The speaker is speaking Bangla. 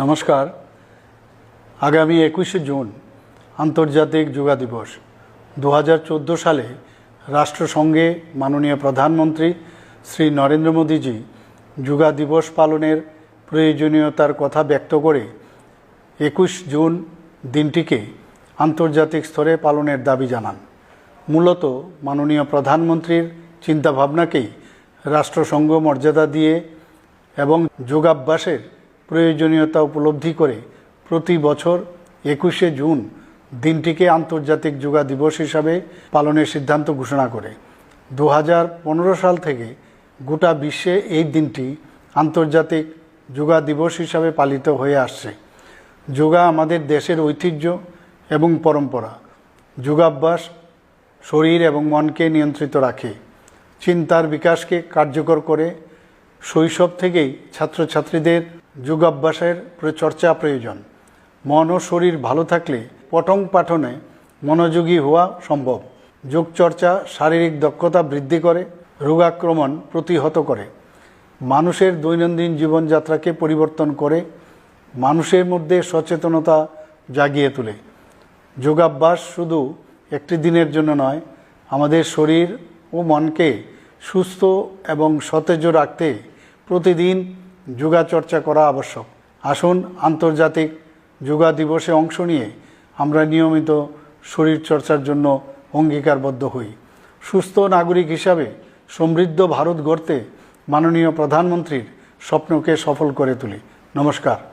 নমস্কার। আগামী একুশে জুন আন্তর্জাতিক যোগা দিবস। দু হাজার চোদ্দ সালে রাষ্ট্রসংঘে মাননীয় প্রধানমন্ত্রী শ্রী নরেন্দ্র মোদীজি যোগা দিবস পালনের প্রয়োজনীয়তার কথা ব্যক্ত করে একুশ জুন দিনটিকে আন্তর্জাতিক স্তরে পালনের দাবি জানান। মূলত মাননীয় প্রধানমন্ত্রীর চিন্তাভাবনাকেই রাষ্ট্রসংঘ মর্যাদা দিয়ে এবং যোগাভ্যাসের প্রয়োজনীয়তা উপলব্ধি করে প্রতি বছর একুশে জুন দিনটিকে আন্তর্জাতিক যোগা দিবস হিসাবে পালনের সিদ্ধান্ত ঘোষণা করে। দু হাজার পনেরো সাল থেকে গোটা বিশ্বে এই দিনটি আন্তর্জাতিক যোগা দিবস হিসাবে পালিত হয়ে আসছে। যোগা আমাদের দেশের ঐতিহ্য এবং পরম্পরা। যোগাভ্যাস শরীর এবং মনকে নিয়ন্ত্রিত রাখে। চিন্তার বিকাশকে কার্যকর করে শৈশব থেকেই ছাত্রছাত্রীদের যোগাভ্যাসের চর্চা প্রয়োজন। মন ও শরীর ভালো থাকলে পঠন পাঠনে মনোযোগী হওয়া সম্ভব। যোগচর্চা শারীরিক দক্ষতা বৃদ্ধি করে, রোগাক্রমণ প্রতিহত করে। মানুষের দৈনন্দিন জীবনযাত্রাকে পরিবর্তন করে, মানুষের মধ্যে সচেতনতা জাগিয়ে তোলে। যোগাভ্যাস শুধু একটি দিনের জন্য নয়, আমাদের শরীর ও মনকে সুস্থ এবং সতেজ রাখতে প্রতিদিন যোগাচর্চা করা আবশ্যক। আসুন আন্তর্জাতিক যোগা দিবসে অংশ নিয়ে আমরা নিয়মিত শরীর চর্চার জন্য অঙ্গীকারবদ্ধ হই। সুস্থ নাগরিক হিসাবে সমৃদ্ধ ভারত গড়তে মাননীয় প্রধানমন্ত্রীর স্বপ্নকে সফল করে তুলি। নমস্কার।